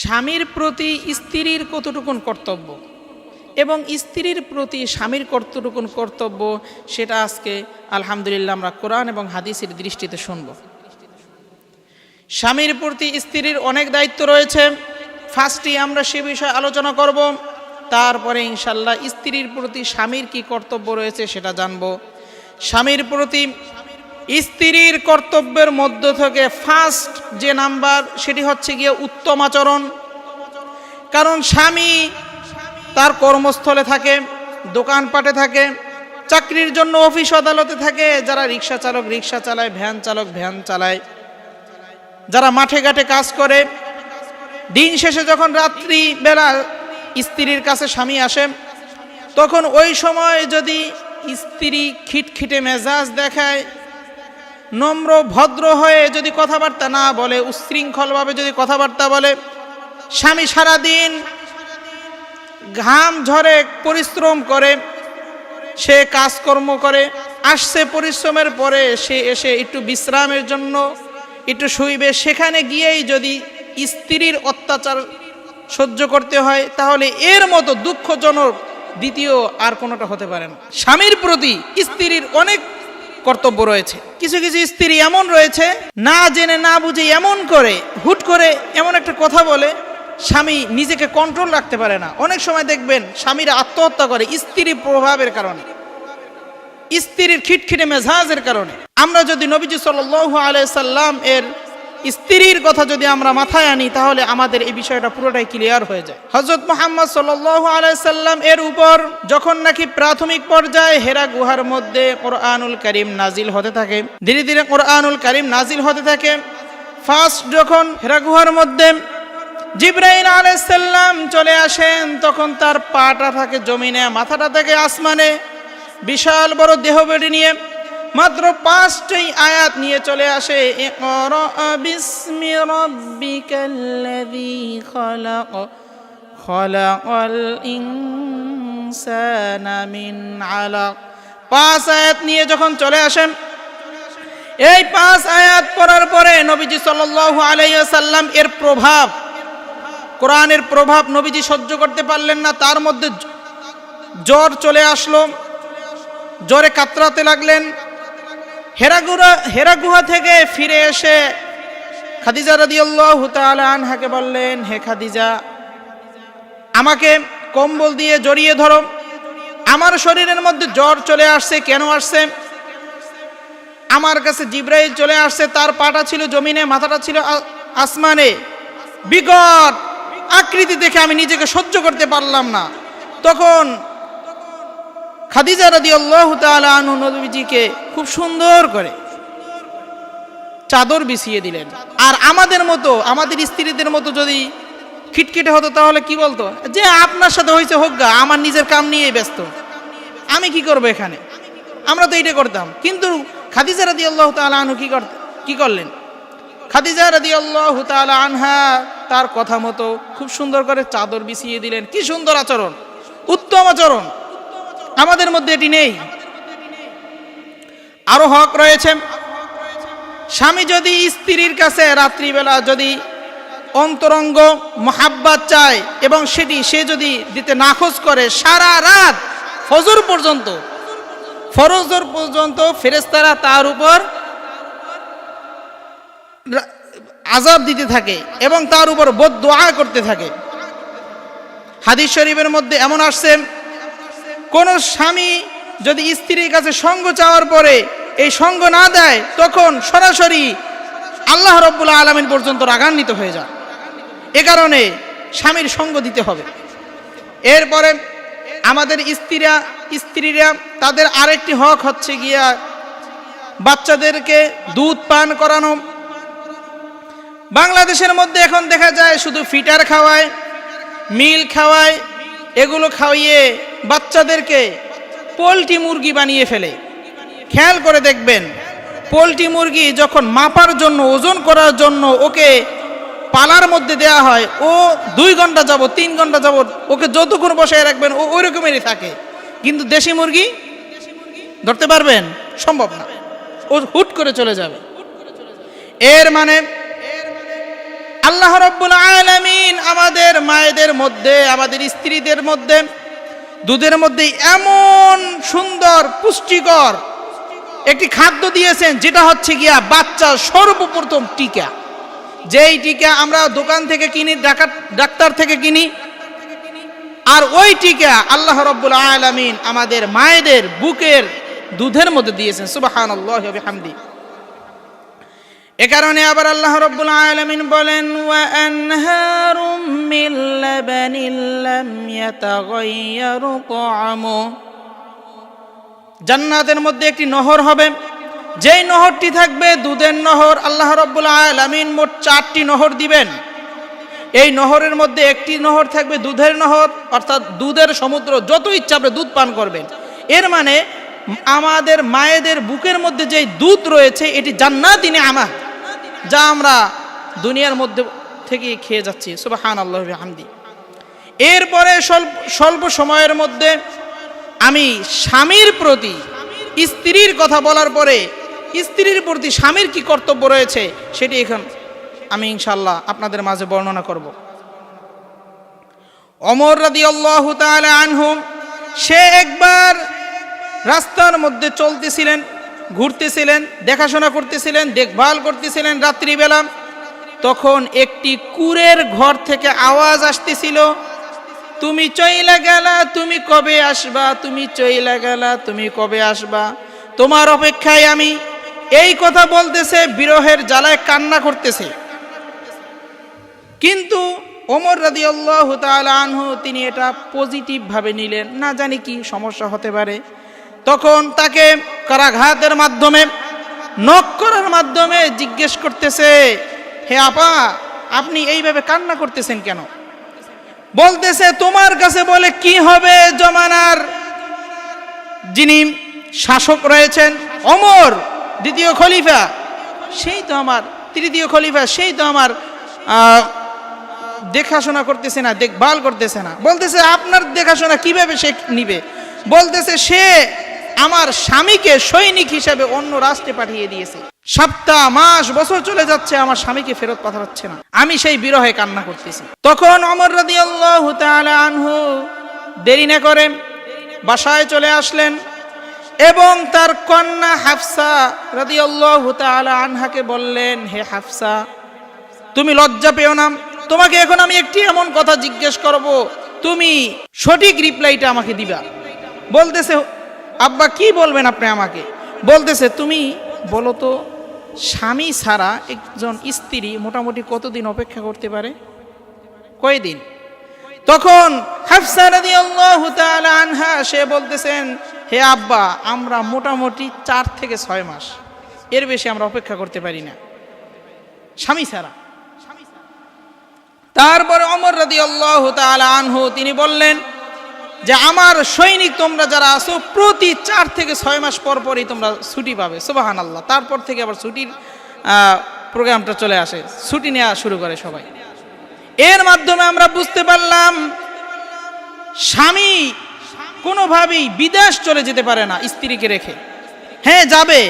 স্বামীর প্রতি স্ত্রীর কতটুকুন কর্তব্য? এবং স্ত্রীর প্রতি স্বামীর কতটুকুন কর্তব্য, সেটা আজকে আলহামদুলিল্লাহ আমরা কোরআন এবং হাদিসের দৃষ্টিতে শুনব। স্বামীর প্রতি স্ত্রীর অনেক দায়িত্ব রয়েছে। ফার্স্টই আমরা সে বিষয়ে আলোচনা করব। তারপরে ইনশাল্লাহ স্ত্রীর প্রতি স্বামীর কি কর্তব্য রয়েছে সেটা জানব। স্বামীর প্রতি স্ত্রীর কর্তব্যের মধ্য থেকে ফার্স্ট যে নাম্বার, সেটি হচ্ছে গিয়ে উত্তম আচরণ। কারণ স্বামী তার কর্মস্থলে থাকে, দোকানপাটে থাকে, চাকরির জন্য অফিস আদালতে থাকে, যারা রিক্সা চালক রিক্সা চালায়, ভ্যান চালক ভ্যান চালায়। যারা মাঠে ঘাটে কাজ করে, দিন শেষে যখন রাত্রি বেলা স্ত্রীর কাছে স্বামী আসে, তখন ওই সময় যদি স্ত্রী খিটখিটে মেজাজ দেখায় নম্র, ভদ্র হয়ে যদি কথাবার্তা না বলে উচ্ছৃঙ্খলভাবে যদি কথাবার্তা বলে, স্বামী সারাদিন ঘাম ঝরে পরিশ্রম করে, সে কাজকর্ম করে, আসছে পরিশ্রমের পরে সে এসে একটু বিশ্রামের জন্য, একটু শুইবে, সেখানে গিয়েই যদি স্ত্রীর অত্যাচার সহ্য করতে হয়, তাহলে এর মতো দুঃখজনক দ্বিতীয় আর কোনোটা হতে পারে না। স্বামীর প্রতি স্ত্রীর অনেক কর্তব্য রয়েছে। কিছু কিছু স্ত্রী এমন রয়েছে, না জেনে, না বুঝে এমন করে, হুট করে এমন একটা কথা বলে, স্বামী নিজেকে কন্ট্রোল রাখতে পারে না। অনেক সময় দেখবেন স্বামীরা আত্মহত্যা করে স্ত্রীর প্রভাবের কারণে, স্ত্রীর খিটখিটে মেজাজের কারণে। আমরা যদি নবীজি সাল্লু আলাইসাল্লাম এর স্ত্রীর কথা যদি আমরা মাথায় আনি, তাহলে আমাদের এই বিষয়টা পুরোটাই ক্লিয়ার হয়ে যায়। হজরত মোহাম্মদ সাল্লু আলাইসাল্লাম এর উপর যখন নাকি প্রাথমিক পর্যায়ে হেরা গুহার মধ্যে কোরআনুল করিম নাজিল হতে থাকে, ধীরে ধীরে কোরআনুল করিম নাজিল হতে থাকে ফার্স্ট যখন হেরা গুহার মধ্যে জিব্রাইল আলাইসাল্লাম চলে আসেন, তখন তার পাটা থাকে জমিনে, মাথাটা থাকে আসমানে, বিশাল বড় দেহ নিয়ে। মাত্র পাঁচটি আয়াত নিয়ে চলে আসে। পাঁচ আয়াত নিয়ে যখন চলে আসেন, এই পাঁচ আয়াত পড়ার পরে নবীজি সাল্লাল্লাহু আলাইহি সাল্লাম এর প্রভাব, কোরআনের প্রভাব নবীজি সহ্য করতে পারলেন না, তার মধ্যে জ্বর চলে আসলো, জ্বরে কাতরাতে লাগলেন হেরাগুড়া হেরাগুহা থেকে ফিরে এসে খাদিজা রাদিয়াল্লাহু তাআলা আনহাকে বললেন, হে খাদিজা, আমাকে কম্বল দিয়ে জড়িয়ে ধরো। আমার শরীরের মধ্যে জ্বর চলে আসছে, কেন আসছে? আমার কাছে জিব্রাইল চলে আসছে, তার পাটা ছিল জমিনে, মাথাটা ছিল আসমানে। বিকট আকৃতি দেখে আমি নিজেকে সহ্য করতে পারলাম না। তখন খাদিজা রাদি আল্লাহ আনু নবীজিকে খুব সুন্দর করে চাদর বিছিয়ে দিলেন। আর আমাদের মতো, আমাদের স্ত্রীদের মতো যদি খিটখিটে হতো তাহলে কি বলতো? যে আপনার সাথে হয়েছে হোক গা, আমার নিজের কাম নিয়েই ব্যস্ত। আমি কি করব এখানে? আমরা তো এইটা করতাম। কিন্তু খাদিজা রাদি আল্লাহ আনহু কি করত, কি করলেন? খাদিজা রাদি আল্লাহ আনহা তার কথা মতো খুব সুন্দর করে চাদর বিছিয়ে দিলেন। কি সুন্দর আচরণ, উত্তম আচরণ। আমাদের মধ্যে এটি নেই। আরও হক রয়েছে। স্বামী যদি স্ত্রীর কাছে রাত্রিবেলা যদি অন্তরঙ্গ মহাব্বাত চায় এবং সেটি সে যদি দিতে নাখোজ করে, সারা রাত ফজর পর্যন্ত ফরজর পর্যন্ত ফেরেস্তারা তার উপর আজাব দিতে থাকে এবং তার উপর বদোয়া করতে থাকে। হাদিস শরীফের মধ্যে এমন আসছে কোন স্বামী যদি স্ত্রীর কাছে সঙ্গ চাওয়ার পরে এই সঙ্গ না দেয়, তখন সরাসরি আল্লাহ রব্বুল আলমিন পর্যন্ত রাগান্বিত হয়ে যায়। এ কারণে স্বামীর সঙ্গ দিতে হবে। এরপরে আমাদের স্ত্রীরা স্ত্রীরা তাদের আরেকটি হক হচ্ছে গিয়া বাচ্চাদেরকে দুধ পান করানো। বাংলাদেশের মধ্যে এখন দেখা যায় শুধু ফিটার খাওয়ায়, মিল খাওয়ায়, এগুলো খাওয়িয়ে বাচ্চাদেরকে পোলট্রি মুরগি বানিয়ে ফেলে। খেয়াল করে দেখবেন, পোলট্রি মুরগি যখন মাপার জন্য, ওজন করার জন্য ওকে পালার মধ্যে দেয়া হয়, ও দুই ঘণ্টা যাব তিন ঘণ্টা যাব ওকে যতক্ষণ বসায় রাখবেন, ও ওই রকমেরই থাকে। কিন্তু দেশি মুরগি ধরতে পারবেন? সম্ভব না। ও হুট করে চলে যাবে। এর মানে আল্লাহ রব্বুল আলামিন মায়েদের মধ্যে, আমাদের স্ত্রীদের মধ্যে দুধের মধ্যে এমন সুন্দর পুষ্টিকর একটি খাদ্য দিয়েছেন, যেটা হচ্ছে গিয়া বাচ্চার সর্বপ্রথম টিকা। যেই টিকা আমরা দোকান থেকে কিনি, ডাকা- ডাক্তার থেকে কিনি, আর ওই টিকা আল্লাহ রব্বুল আলামিন আমাদের মায়েদের বুকের দুধের মধ্যে দিয়েছেন। সুবাহান আল্লাহ হামদি এ কারণে আবার আল্লাহ রব্বুল আলামিন বলেন জান্নাতের মধ্যে একটি নহর হবে। যেই নহরটি থাকবে, দুধের নহর আল্লাহ রব্বুল আলামিন মোট চারটি নহর দিবেন। এই নহরের মধ্যে একটি নহর থাকবে দুধের নহর, অর্থাৎ দুধের সমুদ্র, যত ইচ্ছা আপনি দুধ পান করবেন। এর মানে আমাদের মায়েদের বুকের মধ্যে যে দুধ রয়েছে, এটি জান্নাতিনে আমা যা আমরা দুনিয়ার মধ্যে থেকে খেয়ে যাচ্ছি। সুবাহান আল্লাহ হামদি এরপরে স্বল্প স্বল্প সময়ের মধ্যে আমি স্বামীর প্রতি, স্ত্রীর কথা বলার পরে স্ত্রীর প্রতি স্বামীর কি কর্তব্য রয়েছে সেটি এখন আমি ইনশাল্লাহ আপনাদের মাঝে বর্ণনা করব। অমর রাদি আল্লাহ আনহু, সে একবার রাস্তার মধ্যে চলতেছিলেন। ঘুরতেছিলেন, দেখাশোনা করতেছিলেন, দেখভাল করতেছিলেন রাত্রিবেলা, তখন একটি কুরের ঘর থেকে আওয়াজ আসতেছিল, তুমি চইলা গেলা, তুমি কবে আসবা? তুমি চইলা গেলা, তুমি কবে আসবা? তোমার অপেক্ষায় আমি এই কথা বলতেছে, বিরহের জ্বালায় কান্না করতেছে। কিন্তু ওমর রাদি আল্লাহ আনহু, তিনি এটা পজিটিভভাবে নিলেন। না জানি কি সমস্যা হতে পারে। তখন তাকে কারাঘাতের মাধ্যমে নক করার মাধ্যমে জিজ্ঞেস করতেছে, হে আপা, আপনি এইভাবে কান্না করতেছেন কেন? বলতেছে, তোমার কাছে বলে কি হবে জমানার? যিনি শাসক রয়েছেন, অমর, দ্বিতীয় খলিফা, সেই তো আমার, তৃতীয় খলিফা, সেই তো আমার দেখাশোনা করতেছে না, দেখভাল করতেছে না। বলতেছে, আপনার দেখাশোনা কীভাবে সে নিবে? বলতেছে, সে আমার স্বামীকে সৈনিক হিসেবে অন্য রাষ্ট্রে পাঠিয়ে দিয়েছে। সপ্তাহ মাস বছর চলে যাচ্ছে, আমার স্বামীকে ফেরত পাঠাচ্ছে না। আমি সেই বিরহে কান্না করতেছি। তখন অমর রাদি আল্লাহ আনহু দেরি না করেন বাসায় চলে আসলেন এবং তার কন্যা হাফসা রাদি আল্লাহ আনহাকে বললেন, হে হাফসা, তুমি লজ্জা পেও না। তোমাকে এখন আমি একটি এমন কথা জিজ্ঞেস করব। তুমি সঠিক রিপ্লাইটা আমাকে দিবা। বলতেছে আব্বা, কি বলবেন আপনি আমাকে? বলতেছে, তুমি বলো তো, স্বামী ছাড়া একজন স্ত্রী মোটামুটি কতদিন অপেক্ষা করতে পারে? কয়দিন? তখন আনহা, সে বলতেছেন, হে আব্বা, আমরা মোটামুটি চার থেকে ছয় মাস। এর বেশি আমরা অপেক্ষা করতে পারি না। স্বামী ছাড়া। তারপরে অমর রাদি আল্লাহ আনহু, তিনি বললেন যে আমার সৈনিক তোমরা যারা আছো, প্রতি চার থেকে ছয় মাস পর পরই তোমরা ছুটি পাবে। সুবাহান আল্লাহ তারপর থেকে আবার ছুটির প্রোগ্রামটা চলে আসে। ছুটি নেওয়া শুরু করে সবাই। এর মাধ্যমে আমরা বুঝতে পারলাম, স্বামী কোনোভাবেই বিদেশ চলে যেতে পারে না স্ত্রীকে রেখে। হ্যাঁ যাবে।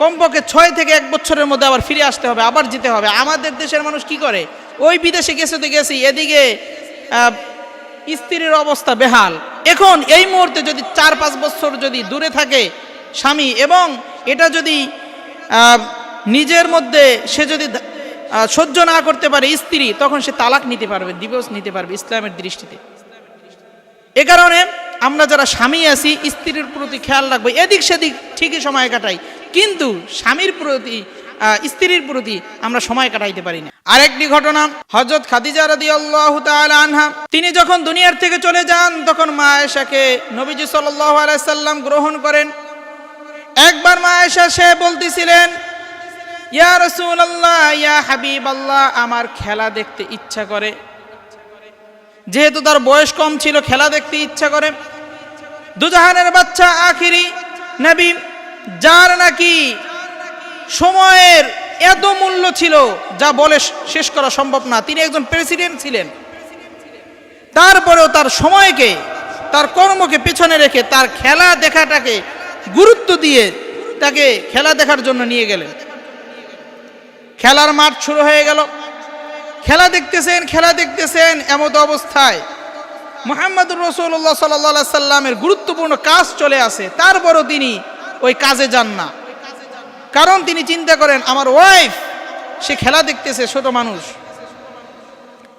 কমপক্ষে ছয় থেকে এক বছরের মধ্যে আবার ফিরে আসতে হবে, আবার যেতে হবে। আমাদের দেশের মানুষ কি করে? ওই বিদেশে গেছে তো গেছি এদিকে স্ত্রীর অবস্থা বেহাল। এখন এই মুহূর্তে যদি চার পাঁচ বছর যদি দূরে থাকে স্বামী এবং এটা যদি নিজের মধ্যে সে যদি সহ্য না করতে পারে স্ত্রী, তখন সে তালাক নিতে পারবে ডিভোর্স নিতে পারবে ইসলামের দৃষ্টিতে। এ কারণে আমরা যারা স্বামী আছি, স্ত্রীর প্রতি খেয়াল রাখব, এদিক সেদিক ঠিকই সময় কাটাই। কিন্তু স্বামীর প্রতি স্ত্রীর প্রতি আমরা সময় কাটাইতে পারি না। আরেকটি ঘটনা হজরত খাদিজা রাদি আল্লাহ আনহা, তিনি যখন দুনিয়ার থেকে চলে যান, তখন মা আয়েশাকে নবীজি সাল্লাহ আলাইসাল্লাম গ্রহণ করেন। একবার মা আয়েশা, সে বলতেছিলেন, ইয়া রসুল আল্লাহ ইয়া হাবিব আল্লাহ আমার খেলা দেখতে ইচ্ছা করে। যেহেতু তার বয়স কম ছিল, খেলা দেখতে ইচ্ছা করে। দুজাহানের বাচ্চা আখিরি, নবী, যার নাকি সময়ের এত মূল্য ছিল যা বলে শেষ করা সম্ভব না। তিনি একজন প্রেসিডেন্ট ছিলেন। তারপরেও তার সময়কে, তার কর্মকে পেছনে রেখে তার খেলা দেখাটাকে গুরুত্ব দিয়ে তাকে খেলা দেখার জন্য নিয়ে গেলেন। খেলার মাঠ শুরু হয়ে গেল। খেলা দেখতেছেন খেলা দেখতেছেন এমত অবস্থায়। মোহাম্মদুর রসুল্লাহ সাল্লাহ সাল্লামের গুরুত্বপূর্ণ কাজ চলে আসে। তারপরও তিনি ওই কাজে যান না। কারণ তিনি চিন্তা করেন, আমার ওয়াইফ সে খেলা দেখতেছে, ছোট মানুষ।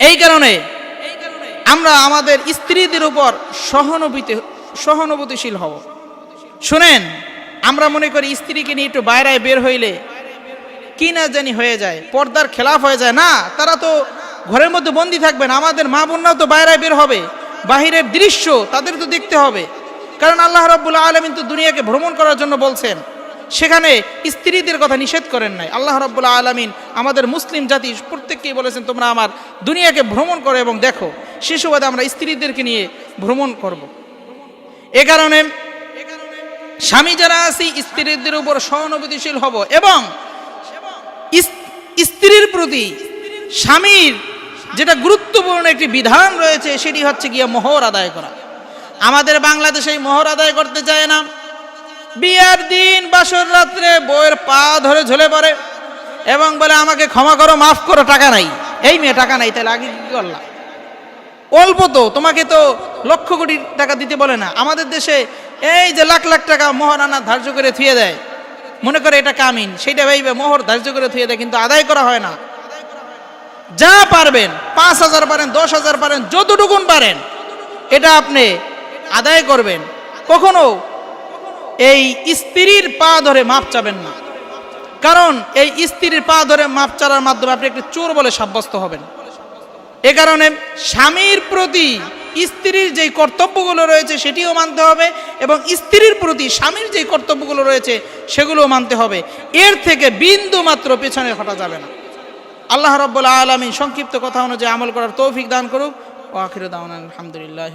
এই কারণে আমরা আমাদের স্ত্রীদের উপর সহানুভূতি, সহানুভূতিশীল হব। শুনেন, আমরা মনে করি স্ত্রীকে নিয়ে একটু বাইরে বের হইলে কি না জানি হয়ে যায়, পর্দার খেলাফ হয়ে যায়। না, তারা তো ঘরের মধ্যে বন্দি থাকবেন, আমাদের মা বোনরাও তো বাইরে বের হবে। বাহিরের দৃশ্য তাদের তো দেখতে হবে। কারণ আল্লাহ রাব্বুল আলমিন তো দুনিয়াকে ভ্রমণ করার জন্য বলছেন। সেখানে স্ত্রীদের কথা নিষেধ করেন নাই। আল্লাহ রাব্বুল আলমিন আমাদের মুসলিম জাতি প্রত্যেককেই বলেছেন, তোমরা আমার দুনিয়াকে ভ্রমণ করো এবং দেখো, সে সুবাদে আমরা স্ত্রীদেরকে নিয়ে ভ্রমণ করব। এ কারণে স্বামী যারা আছি, স্ত্রীদের উপর সহানুভূতিশীল হব এবং স্ত্রীর প্রতি স্বামীর যেটা গুরুত্বপূর্ণ একটি বিধান রয়েছে, সেটি হচ্ছে গিয়ে মোহর আদায় করা। আমাদের বাংলাদেশে মোহর আদায় করতে চায় না। বিয়ার দিন বাসর রাত্রে বইয়ের পা ধরে ঝুলে পড়ে এবং বলে, আমাকে ক্ষমা করো, মাফ করো, টাকা নাই। এই মেয়ে, টাকা নাই, তাহলে আগে কি করলাম অল্প তো, তোমাকে তো লক্ষ কোটি টাকা দিতে বলে না। আমাদের দেশে এই যে লাখ লাখ টাকা মোহরানা ধার্য করে থুয়ে দেয়, মনে করে এটা কামিন সেটা ভাইবে মোহর ধার্য করে থুয়ে দেয়, কিন্তু আদায় করা হয় না। যা পারবেন, পাঁচ হাজার পারেন, দশ হাজার পারেন, যতটুকুন পারেন, এটা আপনি আদায় করবেন। কখনো এই স্ত্রীর পা ধরে মাপ চাবেন না। কারণ এই স্ত্রীর পা ধরে মাপ চালার মাধ্যমে আপনি একটি চোর বলে সাব্যস্ত হবেন। এ কারণে স্বামীর প্রতি স্ত্রীর যেই কর্তব্যগুলো রয়েছে সেটিও মানতে হবে এবং স্ত্রীর প্রতি স্বামীর যেই কর্তব্যগুলো রয়েছে সেগুলোও মানতে হবে। এর থেকে বিন্দু মাত্র পেছনে হটা যাবে না। আল্লাহ রব্বুল আলমী সংক্ষিপ্ত কথা অনুযায়ী আমল করার তৌফিক দান করুক। ও আখির দাওয়ান আলহামদুলিল্লাহ